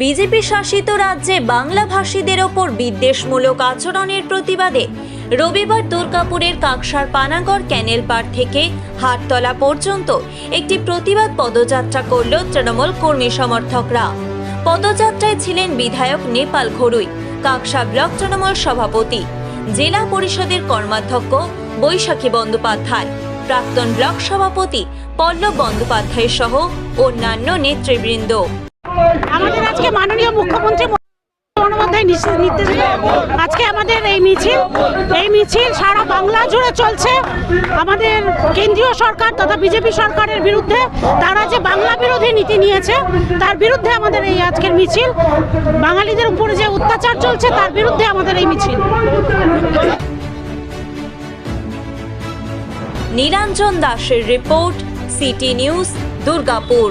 BJP শাসিত রাজ্যে বাংলা ভাষীদের ওপর বিদ্বেষমূলক আচরণের প্রতিবাদে রবিবার দুর্গাপুরের কাকসার পানাগড় ক্যানেল পার থেকে হাটতলা পর্যন্ত একটি প্রতিবাদ পদযাত্রা করল তৃণমূল কর্মী সমর্থকরা। পদযাত্রায় ছিলেন বিধায়ক নেপাল ঘরুই, কাকসা ব্লক তৃণমূল সভাপতি। জেলা পরিষদের কর্মাধ্যক্ষ বৈশাখী বন্দ্যোপাধ্যায়, প্রাক্তন ব্লক সভাপতি পল্লব বন্দ্যোপাধ্যায় সহ অন্যান্য নেতৃবৃন্দ। আমাদের আজকে মাননীয় মুখ্যমন্ত্রী বন্দ্যোপাধ্যায় নির্দেশ নির্দেশ আজকে আমাদের এই মিছিল এই মিছিল সারা বাংলা জুড়ে চলছে। আমাদের কেন্দ্রীয় সরকার তথা বিজেপি সরকারের বিরুদ্ধে তারা যে বাংলা বিরোধী নীতি নিয়েছে, তার বিরুদ্ধে আমাদের এই আজকের মিছিল। বাঙালিদের উপরে যে অত্যাচার চলছে, তার বিরুদ্ধে আমাদের এই মিছিল। নীলাঞ্জন দাসের রিপোর্ট, সিটি নিউজ, দুর্গাপুর।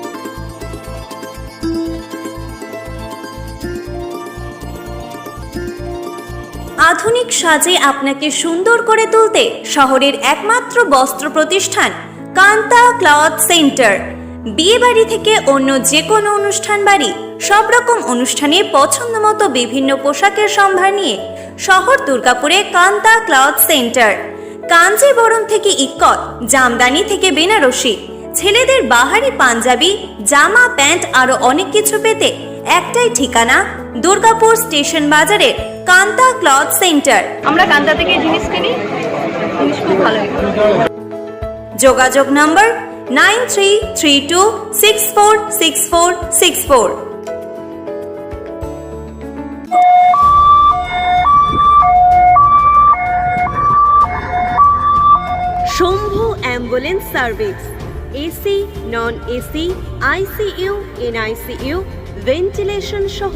আধুনিক সাজে আপনাকে সুন্দর করে তুলতে শহরের একমাত্র বস্ত্র প্রতিষ্ঠান কান্তা ক্লথ সেন্টার। বিয়ে বাড়ি থেকে অন্য যে কোনো অনুষ্ঠান বাড়ি, সব রকম অনুষ্ঠানে পছন্দ মতো বিভিন্ন পোশাকের সম্ভার নিয়ে শহর দুর্গাপুরে কান্তা ক্লথ সেন্টার। কাঞ্জিবরম থেকে ইক্কত, জামদানি থেকে বেনারসি, ছেলেদের বাহারি পাঞ্জাবি, জামা, প্যান্ট আরও অনেক কিছু পেতে একটাই ঠিকানা দুর্গাপুর স্টেশন বাজারে কান্তা ক্লথ সেন্টার। আমরা কান্তা থেকে জিনিস কিনি জিনিস খুব ভালোই যোগাযোগ নম্বর nine three three two six four six four six four. Shambhu ambulance service AC non AC ICU NICU ventilation সহ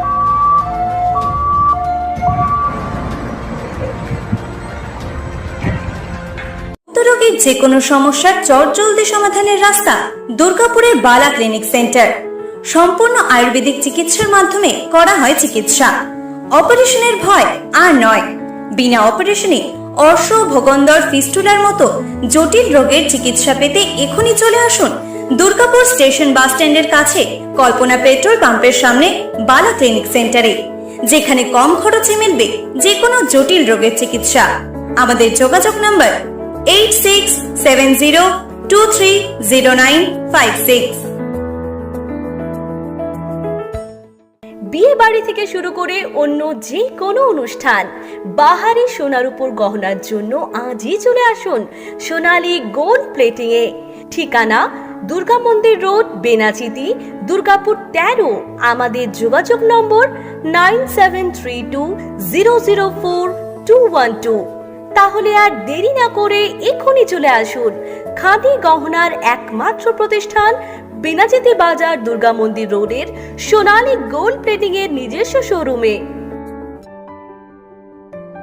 যে কোনো সমস্যার চটজলদি সমাধানের রাস্তা, দুর্গাপুরের বালা ক্লিনিক সেন্টার। সম্পূর্ণ আয়ুর্বেদিক চিকিৎসার মাধ্যমে করা হয় চিকিৎসা। অপারেশনের ভয় আর নয়। বিনা অপারেশনে অর্শ ভোগন্দর ফিস্টুলার মতো জটিল রোগের চিকিৎসা পেতে এখনই চলে আসুন দুর্গাপুর স্টেশন বাস স্ট্যান্ডের কাছে কল্পনা পেট্রোল পাম্পের সামনে বালা ক্লিনিক সেন্টারে, যেখানে কম খরচে মিলবে যে কোনো জটিল রোগের চিকিৎসা। আমাদের যোগাযোগ নম্বর eight six seven zero two three zero nine five six বিয়ে বাড়ি থেকে শুরু করে অন্য যে কোনো অনুষ্ঠান, বাহারি সোনার উপর গহনার জন্য আজই চলে আসুন সোনালী গোল্ড প্লেটিং এ ঠিকানা দুর্গা মন্দির রোড, বেনাচিতি, দুর্গাপুর তেরো। আমাদের যোগাযোগ নম্বর nine seven three two zero zero four two one two. তাহলে আর দেরি না করে এখনই চলে আসুন খাদি গহনার একমাত্র প্রতিষ্ঠান বেনাজিতি বাজার দুর্গা মন্দির রোডের সোনালী গোল্ড প্লেটিং এর নিজস্ব শোরুমে।